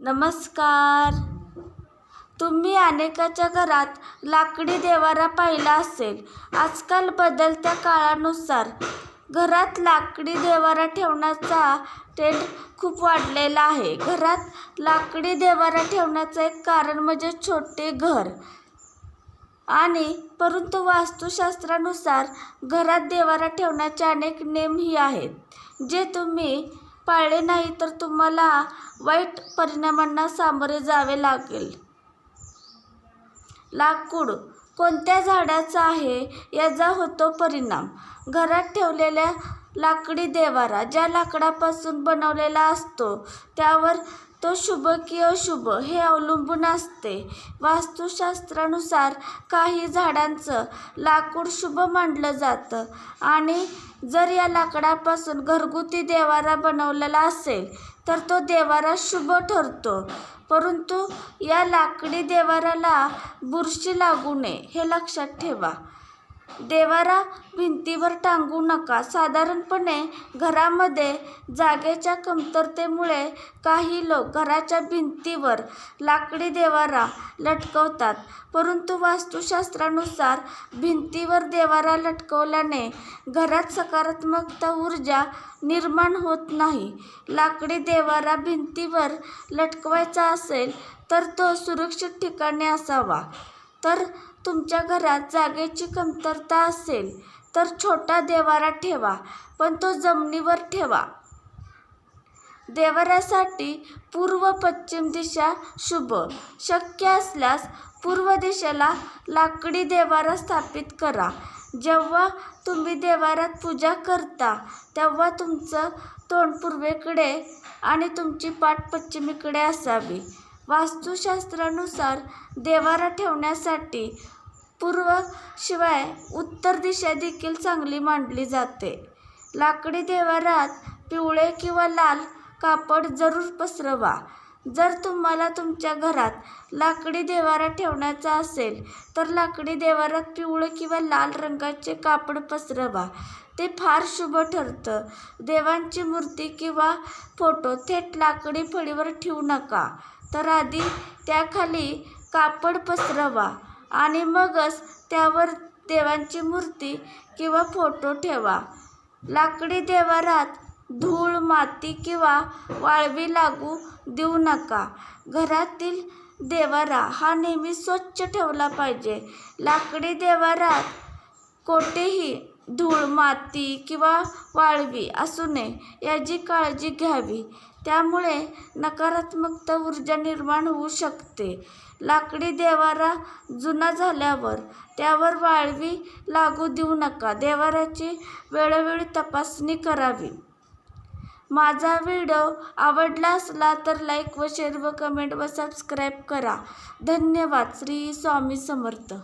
नमस्कार. तुम्ही अनेकाच्या घरात लाकडी देवारा पाहिला असेल. आजकाल बदलत्या काळानुसार घरात लाकडी देवारा ठेवण्याचा ट्रेंड खूप वाढलेला आहे. घरात लाकडी देवारा ठेवण्याचं एक कारण म्हणजे छोटे घर. आणि परंतु वास्तुशास्त्रानुसार घरात देवारा ठेवण्याचे अनेक नियमही आहेत जे तुम्ही पाळले नाही तर तुम्हाला वाईट परिणामांना सामोरे जावे लागेल. लाकूड कोणत्या झाडाचा आहे याचा होतो परिणाम. घरात ठेवलेल्या लाकडी देवारा ज्या लाकडापासून बनवलेला असतो त्यावर तो शुभ की अशुभ हे अवलंबून असते. वास्तुशास्त्रानुसार काही झाडांचं लाकूड शुभ मानलं जातं आणि जर या लाकडापासून घरगुती देवारा बनवलेला असेल तर तो देवारा शुभ ठरतो. परंतु या लाकडी देवाराला बुरशी लागू नये हे लक्षात ठेवा. देवारा भिंतीवर टांगू नका. साधारणपणे घरामध्ये जागेच्या कमतरतेमुळे काही लोक घराच्या भिंतीवर लाकडी देवारा लटकवतात. परंतु वास्तुशास्त्रानुसार भिंतीवर देवारा लटकवल्याने घरात सकारात्मकता ऊर्जा निर्माण होत नाही. लाकडी देवारा भिंतीवर लटकवायचा असेल तर तो सुरक्षित ठिकाणी असावा. तर तुमच्या घरात जागेची कमतरता असेल तर छोटा देवारा ठेवा पण तो जमिनीवर ठेवा. देवारासाठी पूर्व पश्चिम दिशा शुभ. शक्य असल्यास पूर्व दिशेला लाकडी देवारा स्थापित करा. जेव्हा तुम्ही देवारात पूजा करता तेव्हा तुमचं तोंड पूर्वेकडे आणि तुमची पाठ पश्चिमेकडे असावी. वास्तुशास्त्रानुसार देवारा ठेवण्यासाठी पूर्व शिवाय उत्तर दिशा देखील चांगली मांडली जाते. लाकडी देवारात पिवळे किंवा लाल कापड जरूर पसरवा. जर तुम्हाला तुमच्या घरात लाकडी देवारा ठेवण्याचा असेल तर लाकडी देवारात पिवळे किंवा लाल रंगाचे कापड पसरवा. ते फार शुभ ठरतं. देवांची मूर्ती किंवा फोटो थेट लाकडी फळीवर ठेवू नका. तर आधी त्याखाली कापड पसरवा आणि मगच त्यावर देवांची मूर्ती किंवा फोटो ठेवा. लाकडी देवारात धूळ माती किंवा वाळवी लागू देऊ नका. घरातील देवारा हा नेहमी स्वच्छ ठेवला पाहिजे. लाकडी देवारात कोठेही धूळ माती किंवा वाळवी असू नये याची काळजी घ्यावी. त्यामुळे नकारात्मकता ऊर्जा निर्माण होऊ शकते. लाकडी देवारा जुना झाल्यावर त्यावर वाळवी लागू देऊ नका. देवाराची वेळोवेळी तपासणी करावी. माझा व्हिडिओ आवडला असला तर लाईक व शेअर व कमेंट व सबस्क्राईब करा. धन्यवाद. श्री स्वामी समर्थ.